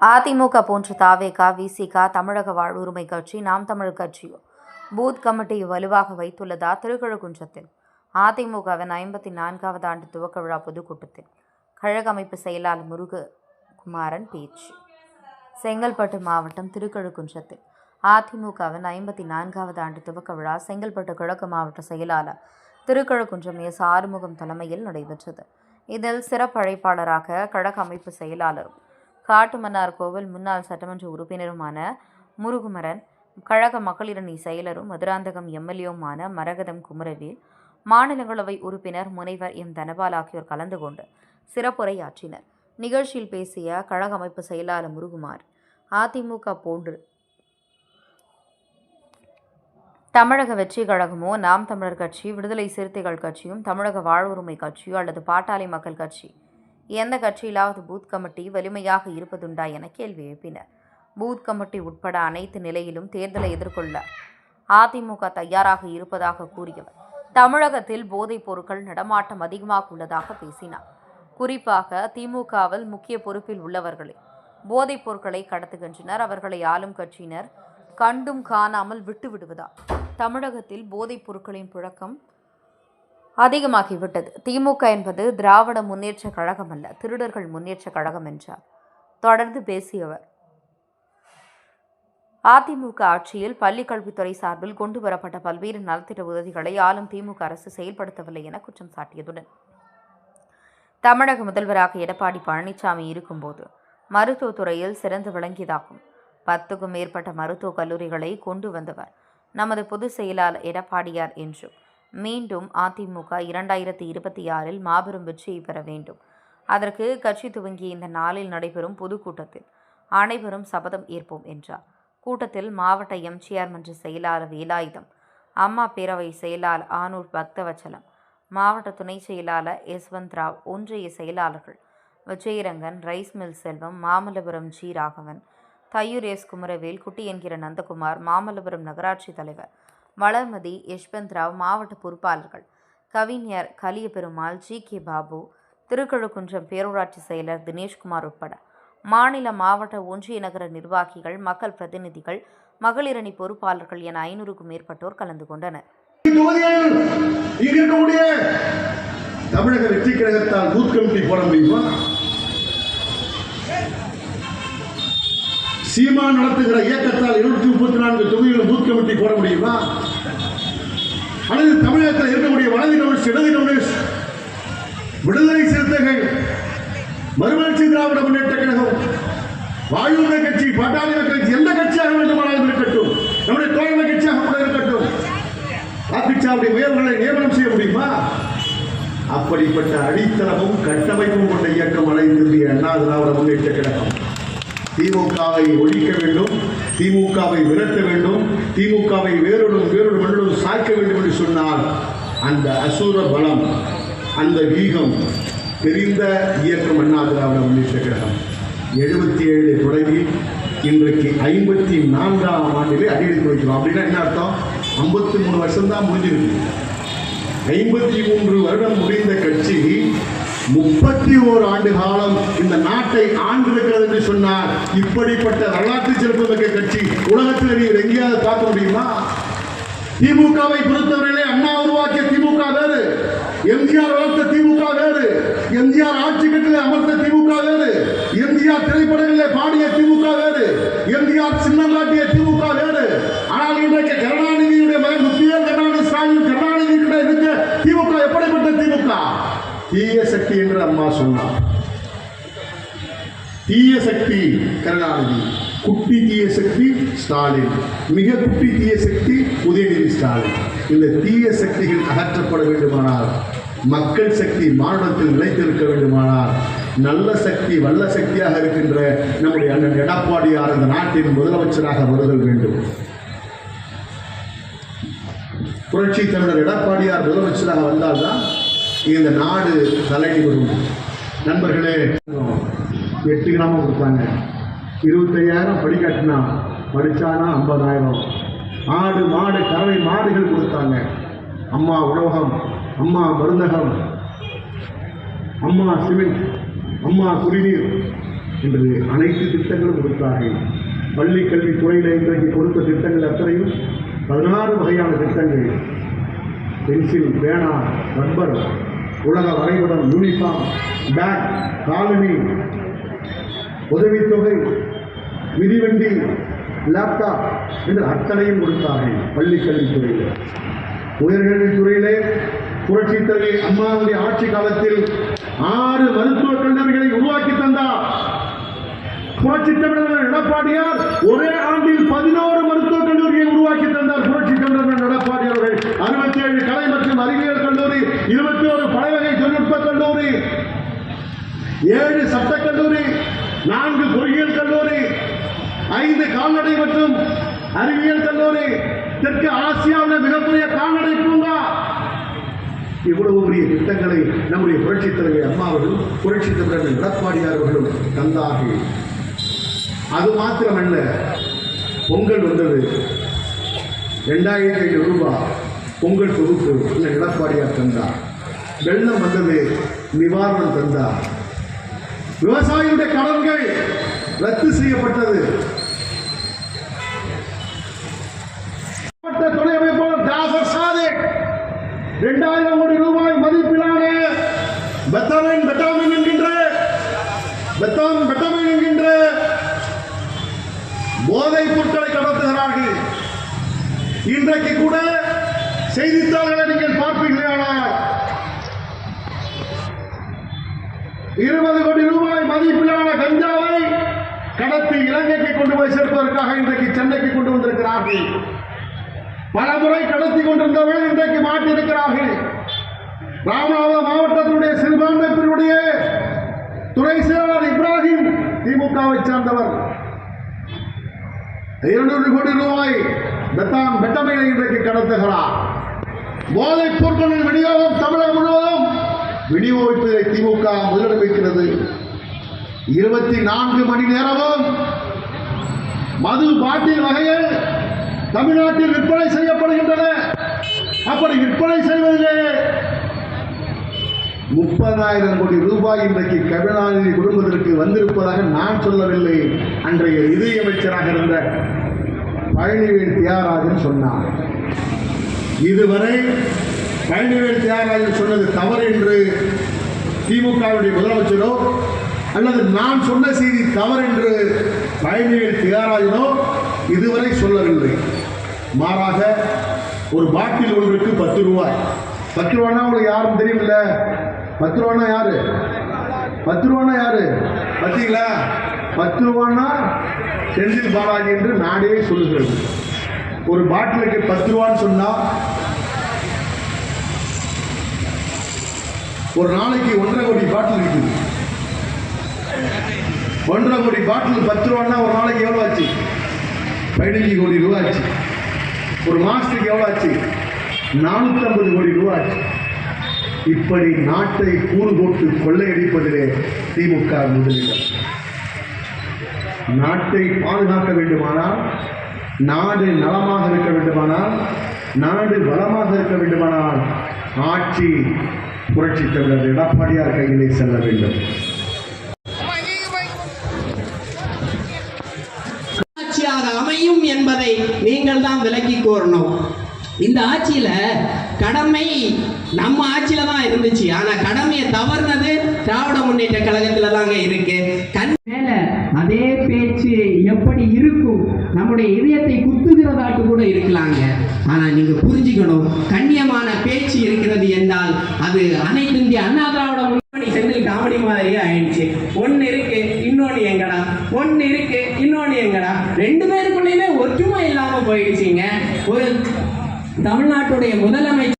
அதிமுக போன்ற தாவேகா விசிகா தமிழக வாழ்வுரிமை கட்சி நாம் தமிழ் கட்சியோ? பூத் கமிட்டியை வலுவாக வைத்துள்ளதா திருக்கழுகுன்றத்தில் அதிமுகவின் ஐம்பத்தி நான்காவது ஆண்டு துவக்க விழா பொதுக்கூட்டத்தில். கழக அமைப்பு செயலாளர் முருககுமாரன் பேச்சு. செங்கல்பட்டு மாவட்டம் திருக்கழுகுன்றத்தில் அதிமுகவின் ஐம்பத்தி நான்காவது ஆண்டு துவக்க விழா செங்கல்பட்டு கிழக்கு மாவட்ட செயலாளர் திருக்கழுகுன்றம் எஸ். ஆறுமுகம் தலைமையில் நடைபெற்றது. இதில் சிறப்பு அழைப்பாளராக கழக அமைப்பு செயலாளரும் காட்டுமன்னார் கோவில் முன்னாள் சட்டமன்ற உறுப்பினருமான முருகுமரன் கழக மகளிரணி செயலரும் மதுராந்தகம் எம்எல்ஏவுமான மரகதம் குமரவேல் மாநிலங்களவை உறுப்பினர் முனைவர் எம். தனபால் ஆகியோர் கலந்து கொண்டு சிறப்புரையாற்றினர். நிகழ்ச்சியில் பேசிய கழக அமைப்பு செயலாளர் முருகுமார் அதிமுக போன்று தமிழக வெற்றி கழகமோ நாம் தமிழர் கட்சி விடுதலை சிறுத்தைகள் கட்சியும் தமிழக வாழ்வுரிமை கட்சியோ அல்லது பாட்டாளி மக்கள் கட்சி எந்த கட்சியிலாவது பூத் கமிட்டி வலிமையாக இருப்பதுண்டா என கேள்வி எழுப்பினர். பூத் கமிட்டி உட்பட அனைத்து நிலையிலும் தேர்தலை எதிர்கொள்ள அதிமுக தயாராக இருப்பதாக கூறியவர். தமிழகத்தில் போதைப் பொருட்கள் நடமாட்டம் அதிகமாக உள்ளதாக பேசினார். குறிப்பாக திமுகவில் முக்கிய பொறுப்பில் உள்ளவர்களே. போதைப் பொருட்களை கடத்துகின்றனர். அவர்களை ஆளும் கட்சியினர் கண்டும் காணாமல் விட்டு விடுவதால் தமிழகத்தில் போதைப் பொருட்களின் புழக்கம் அதிகமாகிவிட்டது. திமுக என்பது திராவிட முன்னேற்ற கழகம் அல்ல திருடர்கள் முன்னேற்ற கழகம் என்றார். தொடர்ந்து பேசியவர். அதிமுக ஆட்சியில் பள்ளிக் கல்வித்துறை சார்பில் கொண்டு வரப்பட்ட பல்வேறு நலத்திட்ட உதவிகளை ஆளும் திமுக அரசு செயல்படுத்தவில்லை என குற்றம் சாட்டியதுடன் தமிழக முதல்வராக எடப்பாடி பழனிசாமி இருக்கும்போது மருத்துவத்துறையில் சிறந்து விளங்கியதாகும் பத்துக்கும் மேற்பட்ட மருத்துவக் கல்லூரிகளை கொண்டு வந்தவர் நமது பொதுச் செயலாளர் எடப்பாடியார் என்றும் மீண்டும் அதிமுக இரண்டாயிரத்தி இருபத்தி ஆறில் மாபெரும் வெற்றியை பெற வேண்டும். அதற்கு கட்சி துவங்கிய இந்த நாளில் நடைபெறும் பொதுக்கூட்டத்தில் அனைவரும் சபதம் ஏற்போம் என்றார். கூட்டத்தில் மாவட்ட எம்ஜிஆர் மன்ற செயலாளர் வேலாயுதம் அம்மா பேரவை செயலாளர் ஆனூர் பக்தவச்சலம் மாவட்ட துணை செயலாளர் யஸ்வந்த் ராவ் ஒன்றிய செயலாளர்கள் Vijayarangan rice mill Selvam Mamallapuram G. Raghavan Thaiyur S. Kumaravel Kutty என்கிற நந்தகுமார் மாமல்லபுரம் நகராட்சி தலைவர் வளர்மதி யஷ்வந்த் ராவ் மாவட்ட பொறுப்பாளர்கள். கவிஞர் கலிய பெருமாள் ஜி. கே. பாபு திருக்கழுக்குன்றம் பேரூராட்சி செயலர் தினேஷ்குமார் உட்பட மாநில மாவட்ட ஒன்றிய நகர நிர்வாகிகள் மக்கள் பிரதிநிதிகள் மகளிரணி பொறுப்பாளர்கள் என ஐநூறுக்கும் மேற்பட்டோர் கலந்து கொண்டனர். தமிழக வெற்றி கழகத்தால் பூத் கமிட்டி போட முடியுமா சீமா நடத்துகிற இயக்கத்தால் இருநூத்தி முப்பத்தி நான்கு தொகுதிகளில் பூத் கமிட்டி போட முடியுமா? அல்லது தமிழகத்தில் இருக்கக்கூடிய வலது கம்யூனிஸ்ட் இடது கம்யூனிஸ்ட் விடுதலை சிறுத்தைகள் மறுமலர்ச்சி திராவிட முன்னேற்ற கழகம் வாழ்வுரை கட்சி பட்டாளி மக்கள் கட்சி எந்த கட்சியாக வேண்டுமானாலும் இருக்கட்டும். நம்முடைய தோழமை கட்சியாக கூட இருக்கட்டும். வாக்குச்சாவடி உயர்வுகளை நியமனம் செய்ய முடியுமா? அப்படிப்பட்ட அடித்தளமும் கட்டமைப்பும் கொண்ட இயக்கம் அழைத்திருந்த அண்ணா திராவிட முன்னேற்ற கழகம். திமுகவை ஒழிக்க வேண்டும். திமுகவை விரட்ட வேண்டும் திமுகவை வேறொடும் வேறொரு மண்ணிலும் சாய்க்க வேண்டும் என்று சொன்னால் அந்த அசுர பலம் அந்த வீகம் தெரிந்த இயக்கம் அண்ணா திராவிட முன்னேற்ற கழகம் எழுபத்தி ஏழு தொடங்கி இன்றைக்கு ஐம்பத்தி நான்காம் ஆண்டிலே அடியெடுத்து வைக்கிறோம் அப்படின்னா என்ன அர்த்தம்? ஐம்பத்தி மூணு வருஷம் தான் முடிஞ்சிருக்கு. ஐம்பத்தி மூன்று வருடம் முடிந்த கட்சி முப்பத்தி ஓரு ஆண்டு காலம் இந்த நாட்டை ஆண்டிருக்கிறது என்று சொன்னார். இப்படிப்பட்ட வரலாற்று சிறப்புமிக்க கட்சி உலகத்தில் நீங்கள் எங்கேயாவது பார்க்க முடியுமா? திமுகவை பொறுத்தவரையிலே அண்ணா உருவாக்கிய திமுக வேறு. எம்ஜிஆர் வளர்த்த திமுக வேறு. எம்ஜிஆர் ஆட்சி கட்டில அமர்த்த திமுக வேறு. எம்ஜிஆர் திரைப்படங்களிலே பாடிய திமுக வேறு. எம்ஜிஆர் சின்னம் காட்டிய திமுக வேறு. ஆனால் இன்றைக்கு கருணா மகன் முத்தியல் கருணாநிதி ஸ்டாலின் கருணாநிதி கிட்ட இருக்க திமுக எப்படிப்பட்ட திமுக தீய சக்தி என்று அம்மா சொன்னார். தீய சக்தி கருணாநிதி. குட்டி தீய சக்தி ஸ்டாலின். மிக குட்டி தீய சக்தி உதயநிதி ஸ்டாலின். இந்த தீய சக்திகள் அகற்றப்பட வேண்டுமானால் மக்கள் சக்தி மாநிலத்தில் நிலைத்திருக்க வேண்டுமானால் நல்ல சக்தி வல்ல சக்தியாக இருக்கின்ற நம்முடைய அண்ணன் எடப்பாடியார் இந்த நாட்டின் முதலமைச்சராக வருதல் வேண்டும். புரட்சி தமிழர் எடப்பாடியார் முதலமைச்சராக வந்தால்தான் இந்த நாடு தலைவி வரும் நண்பர்களே எட்டு கிராமம் கொடுத்தாங்க இருபத்தையாயிரம் படிக்கட்டினா படித்தானா ஐம்பதாயிரம். ஆடு மாடு கறவை மாடுகள் கொடுத்தாங்க. அம்மா உணவகம் அம்மா மருந்தகம் அம்மா சிமெண்ட் அம்மா குடிநீர் என்று அனைத்து திட்டங்களும் கொடுத்தார்கள். பள்ளி கல்வித்துறையில் இன்றைக்கு கொடுத்த திட்டங்கள் அத்தனையும் பதினாறு வகையான திட்டங்கள். பென்சில் பேனா ரப்பர் உலக வரைபடம் யூனிஃபார்ம் பேக் காலனி உதவித்தொகை மிதிவண்டி லேப்டாப் என்று அத்தனையும் கொடுத்தார்கள் பள்ளி கல்வித்துறையில். உயர்கல்வித்துறையிலே புரட்சித் தலைவி அம்மாவுடைய ஆட்சி காலத்தில் ஆறு மருத்துவக் கல்லூரிகளை உருவாக்கி தந்தார். புரட்சித் தமிழர் எடப்பாடியார் ஒரே ஆண்டில் பதினோரு மருத்துவக் கல்லூரியை உருவாக்கி தந்தார் புரட்சித் தமிழர் எடப்பாடி அவர்கள் அறுபத்தி ஏழு கலை மற்றும் அறிவியல் கல்லூரி இருபத்தி ஒரு பலவகை தொழில்நுட்ப கல்லூரி ஏழு சட்டக் கல்லூரி நான்கு பொறியியல் கல்லூரி ஐந்து கால்நடை மற்றும் அறிவியல் தெற்கு ஆசியாவில் மிகப்பெரிய கால்நடை பூங்கா. இவ்வளவு பெரிய திட்டங்களை நம்முடைய புரட்சித் தலைவர் அம்மா அவர்களும் புரட்சித் தலைவர் எடப்பாடியார் அவர்களும் தந்தார்கள். அது மாத்திரமல்ல பொங்கல் வந்தது. ரெண்டாயிரத்தி ஐநூறு ரூபாய் பொங்கல் தொகுப்பு இல்லை எடப்பாடியார் தந்தார். வெள்ளம் வந்தது நிவாரணம் தந்தார். விவசாயிகளுடைய கடன்கள் ரத்து செய்யப்பட்டது. இரண்டாயிரம் கோடி ரூபாய் மதிப்பிலான பெத்தாமின் பெட்டாமின் என்கின்ற பெத்தாம் பெட்டாமின் என்கின்ற போதைப் பொருட்களை கடத்துகிறார்கள். இன்றைக்கு கூட செய்தித்தாள்களை நீங்கள் பார்ப்பீர்களானால் இருபது கோடி ரூபாய் மதிப்பிலான கஞ்சாவை கடத்தி இலங்கைக்கு கொண்டு போய் சேர்ப்பதற்காக இன்றைக்கு சென்னைக்கு கொண்டு வந்திருக்கிறார்கள். பல முறை கடத்தி கொண்டிருந்தவர்கள் இன்றைக்கு மாட்டியிருக்கிறார்கள். ராமநாதபுரம் மாவட்டத்தினுடைய சிறுபான்மை பிரிவுடைய துறை செயலாளர் இப்ராஹிம் திமுகவை சார்ந்தவர். இருநூறு கோடி ரூபாய் பெத்தான் பெட்டமையை இன்றைக்கு கடத்துகிறார். போதைப் பொருட்களின் விநியோகம் தமிழகம் முழுவதும் விநியோகிப்பதை திமுக முதலிடம் வைக்கிறது இருபத்தி நான்கு மணி நேரமும் மது பாட்டில் வகைகள் தமிழ்நாட்டில் விற்பனை செய்யப்படுகின்றன. அப்படி விற்பனை செய்வதிலே முப்பதாயிரம் கோடி ரூபாய் இன்றைக்கு கருணாநிதி குடும்பத்திற்கு வந்திருப்பதாக நான் சொல்லவில்லை. அன்றைய நிதியமைச்சராக இருந்த பழனிவேல் தியாகராஜன் சொன்னார். இதுவரை பழனிவேல் தியாகராஜன் சொன்னது தவறு என்று திமுகவுடைய முதலமைச்சரோ அல்லது நான் சொன்ன செய்தி தவறு என்று பழனிவேல் தியாகராஜனோ இதுவரை சொல்லவில்லை. மாறாக ஒரு பாட்டில் ஒன்றுக்கு பத்து ரூபாய். பத்து ரூபானா உங்களுக்கு யாரும் தெரியுமில்ல? பத்து ரூபானா யாரு? பத்து ரூபானா யாரு? பார்த்தீங்களா? பத்து ரூபானா செந்தில் பாலாஜி என்று நாடே சொல்லுகிறது ஒரு பாட்டிலுக்கு பத்து ரூபான்னு சொன்னா ஒரு நாளைக்கு ஒன்றரை கோடி பாட்டில் இருக்குது. ஒன்றரை கோடி பாட்டில் பத்து ரூபான்னா ஒரு நாளைக்கு எவ்வளோ ஆச்சு? பதினஞ்சு கோடி ரூபா ஆச்சு ஒரு மாசத்துக்கு எவ்வளோ ஆச்சு நானூற்றம்பது கோடி ரூபா ஆச்சு இப்படி நாட்டை கூறு போட்டு கொள்ளையடிப்பதிலே திமுக முதலிடம். நாட்டை பாதுகாக்க வேண்டுமானால் நாடு நலமாக இருக்க வேண்டுமானால் நாடு வளமாக இருக்க வேண்டுமானால் ஆட்சி புரட்சி தலைவர் எடப்பாடியார் கையிலே செல்ல வேண்டும். அமையும் என்பதை நீங்கள் தான் விலக்கி கோரணும். இந்த ஆட்சியில கடமை நம்ம ஆட்சியில தான் இருந்துச்சு. ஆனா கடமையை தவறுனது திராவிட முன்னேற்ற கழகத்துல தாங்க இருக்கு. கண் மேல அதே பேச்சு எப்படி இருக்கும்? நம்முடைய இதயத்தை குத்துகிறதாட்டு கூட இருக்கலாங்க. ஆனா நீங்க புரிஞ்சுக்கணும் கண்ணியமான பேச்சு இருக்கிறது என்றால் அது அனைத்து இந்திய அண்ணா திராவிட முன்னணி செந்தில் காமெடி மாதிரியே ஆயிடுச்சு. ஒன்னு இருக்கு இன்னொன்னு எங்கடா? ஒன்னு இருக்கு இன்னொன்னு எங்கடா? ரெண்டு பேருக்குள்ளேயுமே ஒற்றுமை இல்லாம போயிடுச்சுங்க. ஒரு தமிழ்நாட்டுடைய முதலமைச்சர்